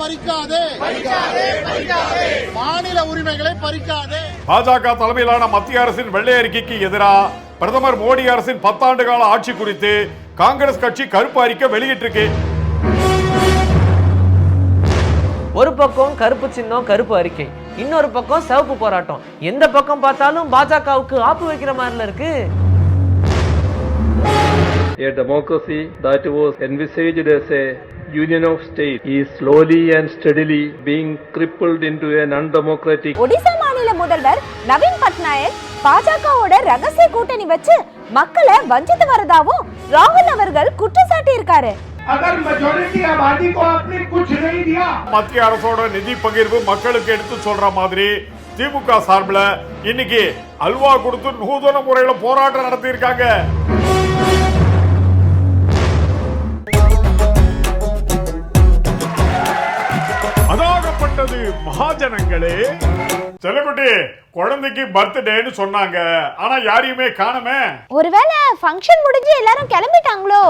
பறிக்காதே பறிக்காதே. மாநில உரிமைகளை பறிக்காதே. பாஜக தலைமையிலான மத்திய அரசின் வெள்ளை அறிக்கைக்கு எதிராக பிரதமர் மோடி அரசின் பத்தாண்டு கால ஆட்சி குறித்து காங்கிரஸ் கட்சி கருப்பு அறிக்கை வெளியிட்டிருக்கு. ஒரு பக்கம் கருப்பு சின்னம் கருப்பு அறிக்கை. இன்னொரு பக்கம் சிவப்பு போராட்டம். எந்த பக்கம் பார்த்தாலும் பாஜகவுக்கு ஆப்பு வைக்கிற மாதிரில இருக்கு. A democracy that was envisaged as a union of states is slowly and steadily being crippled into an undemocratic Odisha மாநில முதல்வர் நவீன் பட்நாயக் பாஜகவோட ரகசிய கூட்டணி வச்சு மக்களை வஞ்சித்து வரதாவும் ராகுல் அவர்கள் குற்றம் சாட்டியிருக்காரு. அகர் மெஜாரிட்டி ஆபாதி கோ அப்னே குச் நஹி தியா மத்திய அரசோட நிதி பகிர்வு மக்களுக்கு எடுத்து சொல்ற மாதிரி திமுக சார்பில் இன்னைக்கு அல்வா கொடுத்து நூதன முறையில் போராட்டம் நடத்தியிருக்காங்க. மகாஜனங்களே செல்லக்குட்டி குழந்தைக்கு பர்த்டேன்னு சொன்னாங்க. ஆனா யாரையுமே காணமே. ஒருவேளை ஃபங்க்ஷன் முடிஞ்சு எல்லாரும் கிளம்பிட்டாங்களோ?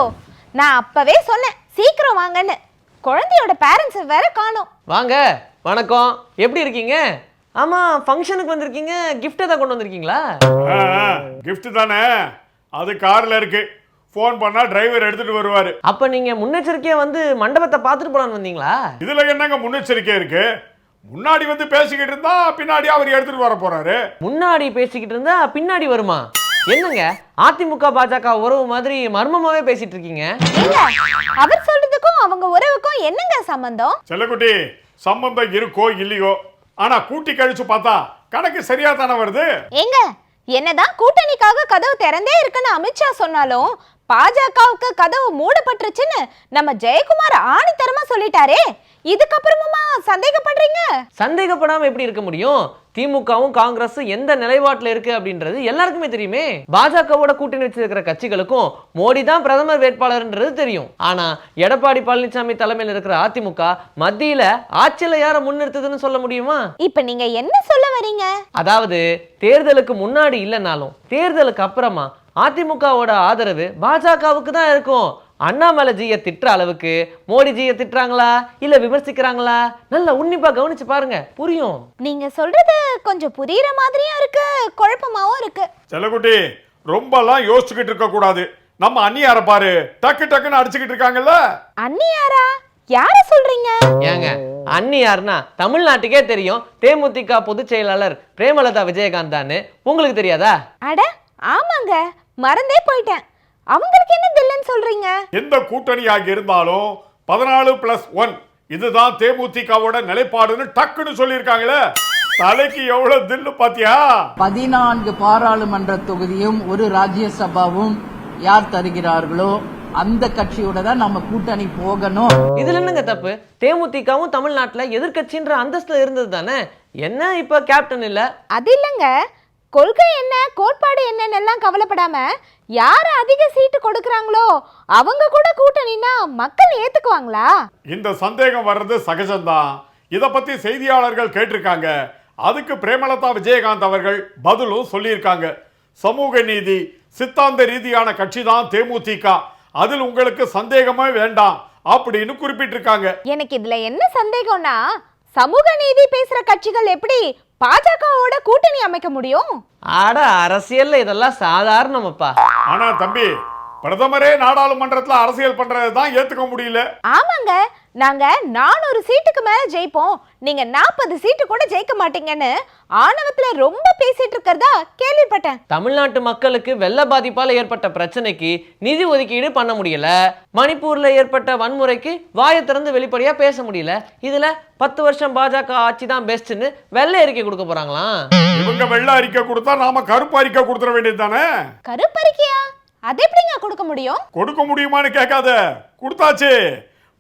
நான் அப்பவே சொன்னேன் சீக்கிரம் வாங்கன்னு. குழந்தையோட பேரண்ட்ஸ் வேற காணோம். வாங்க வணக்கம். எப்படி இருக்கீங்க? ஆமா ஃபங்க்ஷனுக்கு வந்திருக்கீங்க. gift ஏதாவது கொண்டு வந்திருக்கீங்களா? gift தானே. அது கார்ல இருக்கு. ஃபோன் பண்ணா டிரைவர் எடுத்துட்டு வருவாரு. அப்ப நீங்க முன்னெச்சரிக்கையா வந்து மண்டபத்தை பார்த்துட்டு போலான்னு வந்தீங்களா? இதுல என்னங்க முன்னெச்சரிக்கை இருக்கு? முன்னாடி வந்து பேசிக்கிட்டு இருந்தா பின்னாடி அவர் எடுத்துட்டு வர போறாரு. முன்னாடி பேசிக்கிட்டு இருந்தா பின்னாடி வருமா? என்னங்க? அதிமுக பாஜக உறவு மாதிரி மர்மமாவே பேசிட்டு இருக்கீங்க. அவர் சொல்றதுக்கும் அவங்க உறவுக்கும் என்னங்க சம்பந்தம்? செல்லக்குட்டி சம்பந்தம் இருக்கோ இல்லையோ ஆனா கூட்டி கழிச்சு பார்த்தா கணக்கு சரியா தானே வருது? ஏங்க என்னதான் கூட்டணிக்காக கதவு திறந்தே இருக்குன்னு அமித்ஷா சொன்னாலும் பாஜகவுக்கு கதவு மூடப்பட்டுருச்சுன்னு நம்ம ஜெயக்குமார் ஆணித்தரமா சொல்லிட்டாரே. இதுக்கப்புறமுமா சந்தேகப்படுறீங்க? சந்தேகப்படாம எப்படி இருக்க முடியும்? திமுகவும் காங்கிரஸும் எந்த நிலைப்பாட்டுல இருக்கு அப்படின்றது எல்லாருக்குமே தெரியுமே. பாஜகவோட கூட்டணி வச்சிருக்கிற கட்சிகளுக்கும் மோடி தான் பிரதமர் வேட்பாளர்ன்றது தெரியும். ஆனா எடப்பாடி பழனிசாமி தலைமையில் இருக்கிற அதிமுக மத்தியில ஆட்சியில யாரை முன்னிறுத்துதுன்னு சொல்ல முடியுமா? இப்ப நீங்க என்ன சொல்ல வரீங்க? அதாவது தேர்தலுக்கு முன்னாடி இல்லைனாலும் தேர்தலுக்கு அப்புறமா அதிமுகவோட ஆதரவு பாஜகவுக்கு தான் இருக்கும். அண்ணாமலைஜியை திட்டுற அளவுக்கு மோடிஜியை திட்டுறாங்களா? இல்ல விமர்சிக்கிறாங்களா? நல்லா உன்னிப்பா கவனிச்சு பாருங்க. புரியும். நீங்க சொல்றது கொஞ்சம் புரியுற மாதிரியும் இருக்கு குழப்பமாவும் இருக்கு. செல்லக்குட்டி ரொம்பலாம் யோசிச்சுக்கிட்டு இருக்க கூடாது. நம்ம அண்ணியார பாரு. டக்கு டக்குன்னு அடிச்சுக்கிட்டு இருக்காங்கல்ல? அண்ணியாரா? யார சொல்றீங்க? ஏங்க அண்ணி யாருன்னா தமிழ்நாட்டுக்கே தெரியும். தேமுதிக பொதுச் செயலாளர் பிரேமலதா விஜயகாந்த் தான்னு. உங்களுக்கு தெரியாதா? அட ஆமாங்க. மறந்தே போயிட்டேன். அவங்களுக்கு என்ன தில்லுன்னு சொல்றீங்க? எந்த கூட்டணியாக இருந்தாலும் பதினாலு பிளஸ் ஒன் இதுதான் தேமுதிகவோட நிலைப்பாடுன்னு டக்குன்னு சொல்லியிருக்காங்களே. தலைக்கு எவ்வளவு தில்லு பாத்தியா? பதினான்கு பாராளுமன்ற தொகுதியும் ஒரு ராஜ்யசபாவும் யார் தருகிறார்களோ அந்த கட்சியோட தான் நம்ம கூட்டணி போகணும். இதுல என்னங்க தப்பு? தேமுதிகவும் தமிழ்நாட்டுல எதிர்க்கட்சின்ற அந்தஸ்துல இருந்தது தானே? என்ன இப்ப கேப்டன் இல்ல? அது இல்லைங்க. கொள்கை என்ன கோட்பாடு என்னன்னு எல்லாம் கவலைப்படாம யார் அதிக சீட்டு கொடுக்கறாங்களோ அவங்க கூட கூட்டணினா மக்கள் ஏத்துக்குவாங்களா? இந்த சந்தேகம் வர்றது சகஜம்தான். இத பத்தி செய்தியாளர்கள் கேட்டிருக்காங்க. அதுக்கு பிரேமலதா விஜயகாந்த் அவர்கள் பதிலும் சொல்லியிருக்காங்க. சமூக நீதி சித்தாந்த ரீதியான கட்சி தான் தேமுதிக. அதில் உங்களுக்கு சந்தேகமே வேண்டாம் அப்படின்னு குறிப்பிட்டிருக்காங்க. எனக்கு இதுல என்ன சந்தேகம்னா சமூக நீதி பேசுற கட்சிகள் எப்படி பாஜகவோட கூட்டணி அமைக்க முடியும்? ஆட அரசியல்ல இதெல்லாம் சாதாரணமப்பா. ஆனா தம்பி பிரதமரே நாடாளுமன்றத்துல அரசியல் பண்றதை தான் ஏத்துக்க முடியல. ஆமாங்க. நாங்க நானூறு சீட்டுக்கு மேல ஜெயிப்போம். நீங்க நாற்பது சீட்டு கூட ஜெயிக்க மாட்டீங்கன்னு ஆணவத்துல ரொம்ப பேசிட்டு இருக்கிறதா கேள்விப்பட்டேன். தமிழ்நாட்டு மக்களுக்கு வெள்ள பாதிப்பால ஏற்பட்ட பிரச்சனைக்கு நிதி ஒதுக்கீடு பண்ண முடியல. மணிப்பூர்ல ஏற்பட்ட வன்முறைக்கு வாயை திறந்து வெளிப்படையா பேச முடியல. இதுல பத்து வருஷம் பாஜக ஆட்சி தான் பெஸ்ட்னு வெள்ளை அறிக்கை கொடுக்க போறாங்களாம். இவங்க வெள்ள அறிக்கை கொடுத்தா நாம கருப்பு அறிக்கை கொடுத்துட வேண்டியது தானே? கருப்பறிக்கையா அது எப்படிங்க கொடுக்க முடியும்? கொடுக்க முடியுமான்னு கேட்காத. கொடுத்தாச்சு.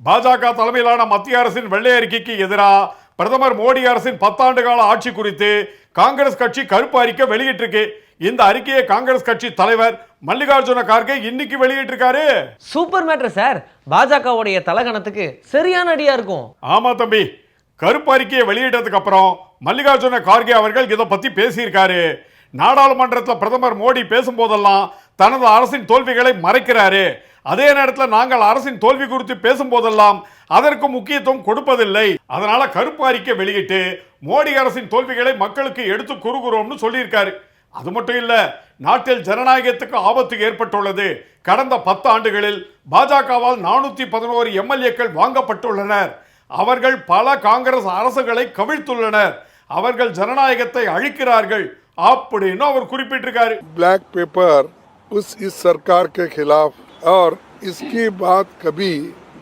பாஜக தலைமையிலான மத்திய அரசின் வெள்ளை அறிக்கைக்கு எதிராக பிரதமர் மோடி அரசின் பத்தாண்டு கால ஆட்சி குறித்து காங்கிரஸ் கட்சி கருப்பு அறிக்கை வெளியிட்டிருக்கு. இந்த அறிக்கையை காங்கிரஸ் கட்சி தலைவர் மல்லிகார்ஜுன கார்கே இன்னைக்கு வெளியிட்டிருக்காரு. Super matter sir. பாஜகவுடைய தலகணத்துக்கு சரியான அடியா இருக்கும். ஆமா தம்பி. கருப்பு அறிக்கையை வெளியிட்டதுக்கு அப்புறம் மல்லிகார்ஜுன கார்கே அவர்கள் இதை பத்தி பேசியிருக்காரு. நாடாளுமன்றத்தில் பிரதமர் மோடி பேசும்போதெல்லாம் தனது அரசின் தோல்விகளை மறைக்கிறாரு. அதே நேரத்தில் நாங்கள் அரசின் தோல்வி குறித்து பேசும்போதெல்லாம் அதற்கு முக்கியத்துவம் கொடுப்பதில்லை. அதனால கருப்பு அறிக்கை வெளியிட்டு மோடி அரசின் தோல்விகளை மக்களுக்கு எடுத்து கூறுகிறோம்னு சொல்லியிருக்காரு. அது மட்டும் இல்லை நாட்டில் ஜனநாயகத்துக்கு ஆபத்து ஏற்பட்டுள்ளது. கடந்த பத்து ஆண்டுகளில் பாஜகவால் நானூற்றி பதினோரு எம்எல்ஏக்கள் வாங்கப்பட்டுள்ளனர். அவர்கள் பல காங்கிரஸ் அரசுகளை கவிழ்த்துள்ளனர். அவர்கள் ஜனநாயகத்தை அழிக்கிறார்கள். அப்படின்னு அவர் குறிப்பிட்டிருக்காரு ब्लैक पेपर उस इस सरकार के खिलाफ और इसकी बात कभी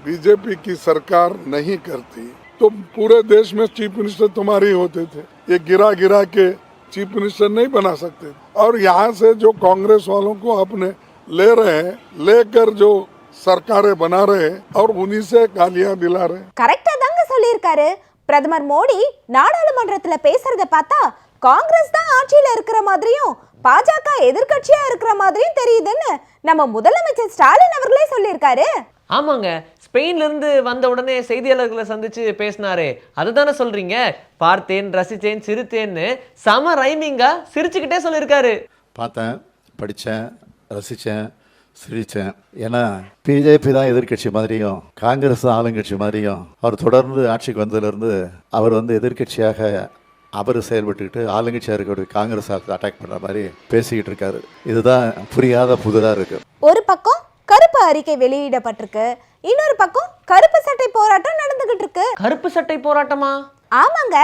बीजेपी की सरकार नहीं करती तो पूरे देश में चीफ मिनिस्टर तुम्हारे ही होते थे ये गिरा गिरा के चीफ मिनिस्टर नहीं बना सकते और यहाँ से जो कांग्रेस वालों को अपने ले रहे हैं लेकर जो सरकारें बना रहे हैं और उन्हीं से गालियां दिला रहे हैं கரெக்டா தாங்க சொல்லியிருக்காரு பிரதமர் மோடி நாடாளுமன்றத்துல பேசுறத பார்த்தா காங்கிரஸ் தான் ஆட்சியில இருக்கிற மாதிரியும் பாஜக எதிர்க்கட்சியா இருக்கிற மாதிரியும் தெரியுதுன்னு நம்ம முதலமைச்சர் ஸ்டாலின் அவர்களே சொல்லியிருக்காரு. ஆமாங்க. ஸ்பெயின்ல இருந்து வந்த உடனே செய்தியாளர்களை சந்திச்சு பேசினாரு. அதுதானே சொல்றீங்க? பார்த்தேன் ரசித்தேன் சிரித்தேன்னு சம ரைமிங்கா சிரிச்சுக்கிட்டே சொல்லியிருக்காரு. பார்த்தேன் படித்தேன் ரசித்தேன் சிரித்தேன். ஏன்னா பிஜேபி தான் எதிர்க்கட்சி மாதிரியும் காங்கிரஸ் தான் ஆளுங்கட்சி மாதிரியும் அவர் தொடர்ந்து ஆட்சிக்கு வந்ததுலேருந்து அவர் வந்து எதிர்க்கட்சியாக அவர் செயல்பட்டுக்கிட்டு ஆளுங்கட்சியாக இருக்கக்கூடிய காங்கிரஸ் அட்டாக் பண்ணுற மாதிரி பேசிக்கிட்டு இருக்காரு. இதுதான் புரியாத புதிராக இருக்குது ஒரு பக்கம் கருப்பு அறிக்கை வெளியிடப்பட்டிருக்கு இன்னொரு பக்கம் கருப்பு சட்டை போராட்டம் நடந்துகிட்டு இருக்கு. கருப்பு சட்டை போராட்டமா? ஆமாங்க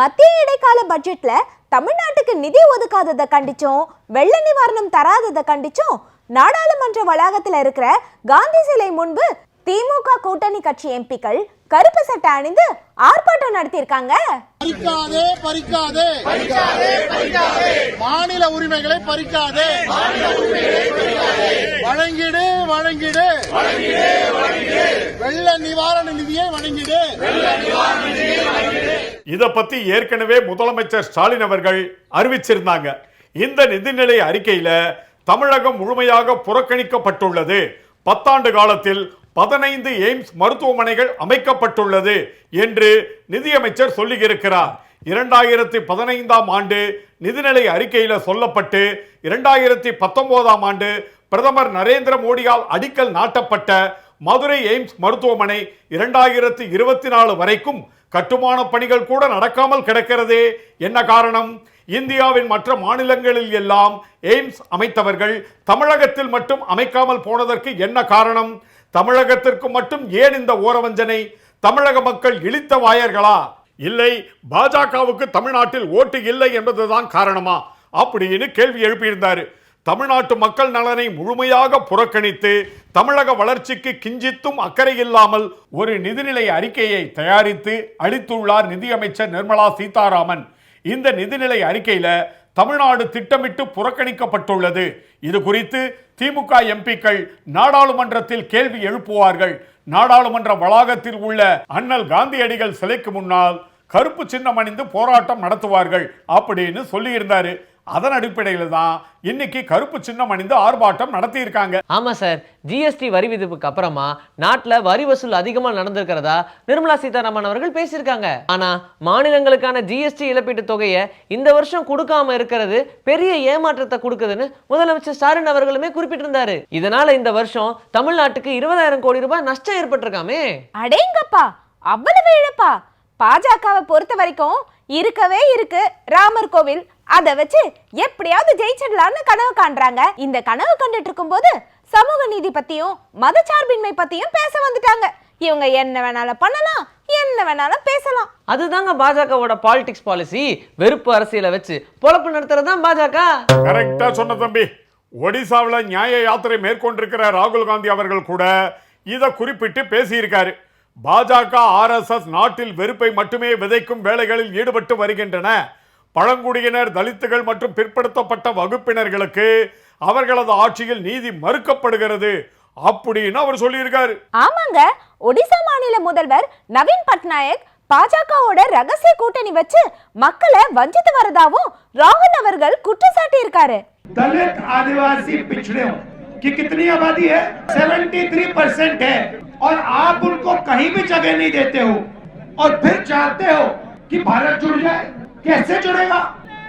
மத்திய இடைக்கால பட்ஜெட்ல தமிழ்நாட்டுக்கு நிதி ஒதுக்காததை கண்டிச்சோம் வெள்ள நிவாரணம் தராததை கண்டிச்சோம் நாடாளுமன்ற வளாகத்துல இருக்கிற காந்தி சிலை முன்பு திமுக கூட்டணி கட்சி எம்பிக்கள் கருப்பு சட்டை அணிந்து ஆர்ப்பாட்டம் நடத்தியிருக்காங்க. பறிக்காதே பறிக்காதே. மாநில உரிமைகளை பறிக்காதே. வழங்கிடு வழங்கிடு. வெள்ள நிவாரண நிதியை வழங்கிடு. இத பத்தி ஏற்கனவே முதலமைச்சர் ஸ்டாலின் அவர்கள் அறிவிச்சிருந்தாங்க. இந்த நிதிநிலை அறிக்கையில தமிழகம் முழுமையாக புறக்கணிக்கப்பட்டுள்ளது. பத்தாண்டு காலத்தில் பதினைந்து எய்ம்ஸ் மருத்துவமனைகள் அமைக்கப்பட்டுள்ளது என்று நிதியமைச்சர் சொல்லியிருக்கிறார். இரண்டாயிரத்தி பதினைந்தாம் ஆண்டு நிதிநிலை அறிக்கையில் சொல்லப்பட்டு இரண்டாயிரத்தி பத்தொன்பதாம் ஆண்டு பிரதமர் நரேந்திர மோடியால் அடிக்கல் நாட்டப்பட்ட மதுரை எய்ம்ஸ் மருத்துவமனை இரண்டாயிரத்தி இருபத்தி நாலு வரைக்கும் கட்டுமான பணிகள் கூட நடக்காமல் கிடக்கிறதே. என்ன காரணம்? இந்தியாவின் மற்ற மாநிலங்களில் எல்லாம் எய்ம்ஸ் அமைத்தவர்கள் தமிழகத்தில் மட்டும் அமைக்காமல் போனதற்கு என்ன காரணம்? தமிழகத்திற்கு மட்டும் ஏன் இந்த ஓரவஞ்சனை? தமிழக மக்கள் இழித்த வாயர்களா? இல்லை பாஜகவுக்கு தமிழ்நாட்டில் ஓட்டு இல்லை என்பதுதான் காரணமா? அப்படின்னு கேள்வி எழுப்பியிருந்தாரு. தமிழ்நாட்டு மக்கள் நலனை முழுமையாக புறக்கணித்து தமிழக வளர்ச்சிக்கு கிஞ்சித்தும் அக்கறை இல்லாமல் ஒரு நிதிநிலை அறிக்கையை தயாரித்து அளித்துள்ளார் நிதியமைச்சர் நிர்மலா சீதாராமன். இந்த நிதிநிலை அறிக்கையில் தமிழ்நாடு திட்டமிட்டு புறக்கணிக்கப்பட்டுள்ளது. இது குறித்து திமுக எம்பிக்கள் நாடாளுமன்றத்தில் கேள்வி எழுப்புவார்கள். நாடாளுமன்ற வளாகத்தில் உள்ள அண்ணல் காந்தியடிகள் சிலைக்கு முன்னால் கருப்பு சின்னம் அணிந்து போராட்டம் நடத்துவார்கள் அப்படின்னு சொல்லியிருந்தாரு. அதன் அடிப்படையில் தான் இன்னைக்கு கருப்பு சின்னம் அணிந்து ஆர்ப்பாட்டம் நடத்தியிருக்காங்க. ஆமா சார் ஜிஎஸ்டி வரி விதிப்புக்கு அப்புறமா நாட்டுல வரி வசூல் அதிகமா நடந்திருக்கிறதா நிர்மலா சீதாராமன் அவர்கள் பேசியிருக்காங்க. ஆனா மாநிலங்களுக்கான ஜிஎஸ்டி இழப்பீட்டு தொகையை இந்த வருஷம் கொடுக்காம இருக்கிறது பெரிய ஏமாற்றத்தை கொடுக்குதுன்னு முதலமைச்சர் ஸ்டாலின் அவர்களுமே குறிப்பிட்டிருந்தாரு. இதனால இந்த வருஷம் தமிழ்நாட்டுக்கு இருபதாயிரம் கோடி ரூபாய் நஷ்டம் ஏற்பட்டிருக்காமே. அடேங்கப்பா அவ்வளவு இழப்பா? பாஜகவை பொறுத்த வரைக்கும் இருக்கவே இருக்கு. ராமர் கோவில் அதை வச்சு எப்படியாவது ஜெயிச்சிடலாம்னு கனவு காண்றாங்க. இந்த கனவு கண்டுட்டு இருக்கும்போது சமூக நீதி பத்தியும் மதச்சார்பின்மை பத்தியும் பேச வந்துட்டாங்க. இவங்க என்ன வேணாலும் பண்ணலாம் என்ன வேணாலும் பேசலாம். அதுதாங்க பாஜகவோட பாலிடிக்ஸ் பாலிசி வெறுப்பு அரசியலை வச்சு பொழப்பு நடத்துறது தான் பாஜக. கரெக்டா சொன்ன தம்பி. ஒடிசாவில் நியாய யாத்திரை மேற்கொண்டிருக்கிற ராகுல் காந்தி அவர்கள் கூட இதை குறிப்பிட்டு பேசியிருக்காரு. பாஜக ஆர்எஸ்எஸ் நாட்டில் வெறுப்பை மட்டுமே விதைக்கும் வேலைகளில் ஈடுபட்டு வருகின்றன. பழங்குடியினர் தலித்துகள் மற்றும் பிற்படுத்தப்பட்ட வகுப்பினர்களுக்கு அவர்களது ஆட்சியில் நீதி மறுக்கப்படுகிறது அப்படின்னு அவர் சொல்லியிருக்காரு ஆமாங்க ஒடிசா மாநில முதல்வர் நவீன் பட்நாயக் பாஜகவோட ரகசிய கூட்டணி வச்சு மக்களை வஞ்சித்து வரதாவும் ராகுல் அவர்கள் குற்றச்சாட்டி இருக்காரு दलित आदिवासी पिछड़े की कितनी आबादी है 73 परसेंट है और आप उनको कहीं भी जगह नहीं देते हो और फिर चाहते हो कि भारत जुड़ जाए कैसे जुड़ेगा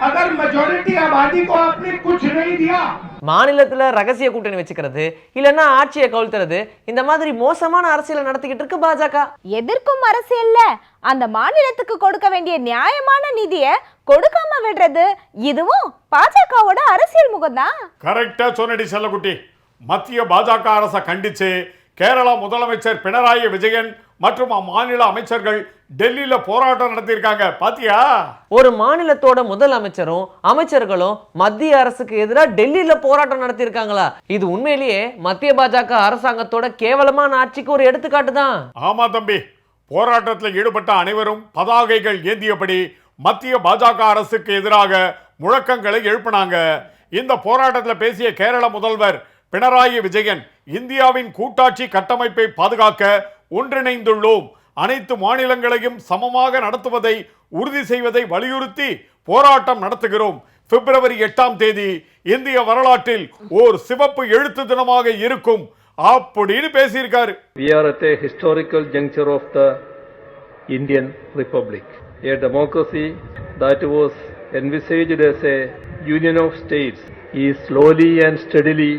अगर मेजोरिटी आबादी को आपने कुछ नहीं दिया மாநிலத்துல ரகசிய கூட்டணி வச்சுக்கிறது இல்லைன்னா ஆட்சியை கவிழ்த்துறது இந்த மாதிரி மோசமான அரசியலை நடத்திக்கிட்டு இருக்கு பாஜக எதிர்க்கும் அரசியல்ல அந்த மாநிலத்துக்கு கொடுக்க வேண்டிய நியாயமான நிதிய கொடுக்காம விடுறது இதுவும் பாஜகவோட அரசியல் முகம்தான் கரெக்டா சொன்னடி செல்லக்குட்டி மத்திய பாஜக அரசை கண்டிச்சு கேரளா முதலமைச்சர் பினராயி விஜயன் மற்றும் அம்மாநில அமைச்சர்கள் டெல்லியில போராட்டம் நடத்தியிருக்காங்க. பாத்தியா? ஒரு மாநிலத்தோட முதலமைச்சரும் அமைச்சர்களும் மத்திய அரசுக்கு எதிராக டெல்லியில போராட்டம் நடத்தியிருக்காங்களா? இது உண்மையிலேயே மத்திய பாஜக அரசாங்கத்தோட கேவலமான ஆட்சிக்கு ஒரு எடுத்துக்காட்டு தான். ஆமா தம்பி. போராட்டத்தில் ஈடுபட்ட அனைவரும் பதாகைகள் ஏந்தியபடி மத்திய பாஜக அரசுக்கு எதிராக முழக்கங்களை எழுப்பினாங்க. இந்த போராட்டத்தில் பேசிய கேரள முதல்வர் பினராயி விஜயன் இந்தியாவின் கூட்டாட்சி கட்டமைப்பை பாதுகாக்க ஒன்றிணைந்துள்ளோம். அனைத்து மாநிலங்களையும் சமமாக நடத்துவதை உறுதி செய்வதை வலியுறுத்தி போராட்டம் நடத்துகிறோம் பிப்ரவரி எட்டாம் தேதி இந்திய வரலாற்றில் ஓர் சிவப்பு எழுத்து தினமாக இருக்கும் அப்படின்னு பேசியிருக்காரு We are at a historical juncture of the Indian Republic, a democracy that was envisaged as a union of states is slowly and steadily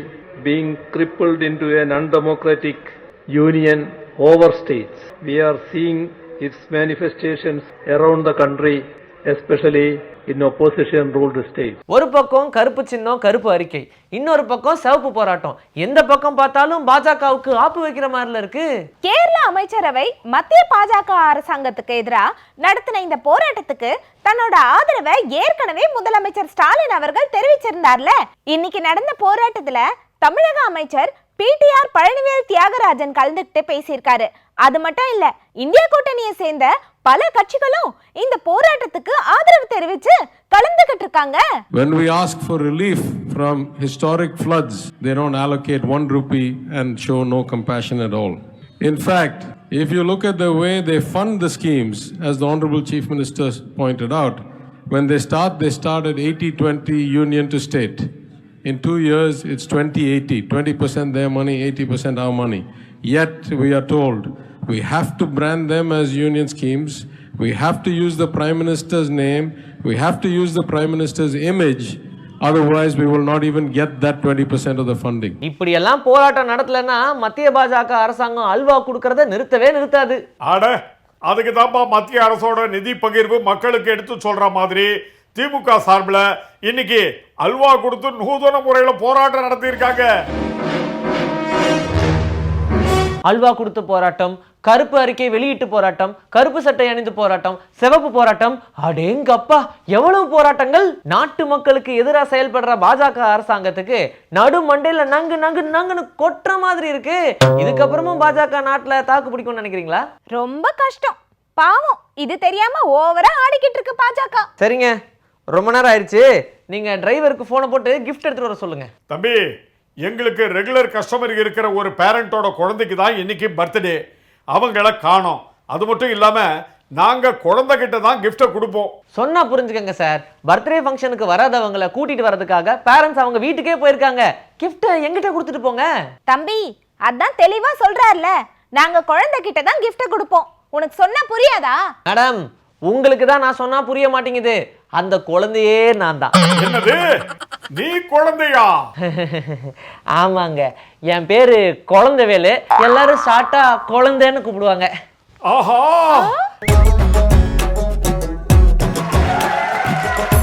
being crippled into an undemocratic union over states. We are seeing its manifestations around the country, especially in opposition ruled states. ஒரு பக்கம் கருப்பு சின்னம் கருப்பு அறிக்கை இன்னொரு பக்கம் சிவப்பு போராட்டம் எந்த பக்கம் பார்த்தாலும் பாஜகவுக்கு ஆப்பு வைக்கிற மாதிரில இருக்கு கேரள அமைச்சரவை மத்திய பாஜக அரசாங்கத்துக்கு எதிராக நடத்தின இந்த போராட்டத்துக்கு தன்னோட ஆதரவை ஏற்கனவே முதலமைச்சர் ஸ்டாலின் அவர்கள் தெரிவிச்சிருந்தார்ல இன்னைக்கு நடந்த போராட்டத்துல தமிழக அமைச்சர் பிடிஆர் பழனிவேல் தியாகராஜன் கலந்துக்கிட்டு பேசியிருக்காரு அது மட்டும் இல்ல இந்திய கூட்டணியை சேர்ந்த பல கட்சிகளும் இந்த போராட்டத்துக்கு ஆதரவு தெரிவிச்சு கலந்துகிட்டு இருக்காங்க When we ask for relief from historic floods, they don't allocate one rupee and show no compassion at all. In fact, if you look at the way they fund the schemes, as the Honorable Chief Minister pointed out, when they start, they start at 80 20 union to state. In two years, it's 20 80, 20% their money, 80% our money. Yet, we are told we have to brand them as union schemes, we have to use the Prime Minister's name, we have to use the Prime Minister's image, otherwise, we will not even get that 20% of the funding. இப்படி எல்லாம் போராட்டம் நடத்தலைன்னா மத்திய பாஜக அரசாங்கம் அல்வா கொடுக்கறத நிறுத்தவே நிறுத்தாது அட அதுக்கு தான்ப்பா மத்திய அரசோட நிதி பகிர்வு மக்களுக்கு எடுத்து சொல்ற மாதிரி திமுக சார்பில் இன்னைக்கு அல்வா கொடுத்து நூதன முறையில் போராட்டம் நடத்தியிருக்காங்க. அல்வா கொடுத்து போராட்டம் கருப்பு அறிக்கை வெளியிட்டு போராட்டம் கருப்பு சட்டை அணிந்து போராட்டம் சிவப்பு போராட்டம். அடேங்கப்பா எவ்வளவு போராட்டங்கள்? நாட்டு மக்களுக்கு எதிராக செயல்படுற பாஜக அரசாங்கத்துக்கு நடு மண்டையில நங்கு நங்கு நங்குன்னு கொட்டுற மாதிரி இருக்கு. இதுக்கப்புறமும் பாஜக நாட்டுல தாக்கு பிடிக்கும்னு நினைக்கிறீங்களா? ரொம்ப கஷ்டம். பாவம். இது தெரியாம ஓவரா ஆடிக்கிட்டு இருக்கு பாஜக. சரிங்க. ரொம்ப நேரம் ஆயிடுச்சு. நீங்க டிரைவருக்கு போனை போட்டு கிஃப்ட் எடுத்துட்டு வர சொல்லுங்க. தம்பி எங்களுக்கு ரெகுலர் கஸ்டமர் இருக்கிற ஒரு பேரண்டோட குழந்தைக்கு தான் இன்னைக்கு பர்த்டே அவங்கள காணோம். அது மட்டும் இல்லாம நாங்க குழந்தைகிட்ட தான் கிஃப்டை கொடுப்போம். சொன்னா புரிஞ்சுக்கங்க சார். பர்த்டே ஃபங்க்ஷனுக்கு வராதவங்களை கூட்டிட்டு வர்றதுக்காக பேரண்ட்ஸ் அவங்க வீட்டுக்கே போயிருக்காங்க. கிஃப்ட் எங்கிட்ட கொடுத்துட்டு போங்க. தம்பி அதான் தெளிவா சொல்றாருல. நாங்க குழந்தைகிட்ட தான் gift கொடுப்போம். உனக்கு சொன்னா புரியாதா? மேடம் உங்களுக்கு தான் நான் சொன்னா புரிய மாட்டேங்குது. அந்த குழந்தையே நான் தான். என்னது? நீ குழந்தையா? ஆமாங்க. என் பேரு குழந்தைவேலு. எல்லாரும் ஷார்ட்டா குழந்தைன்னு கூப்பிடுவாங்க. ஆஹா!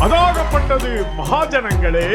அதாகப்பட்டது மகாஜனங்களே.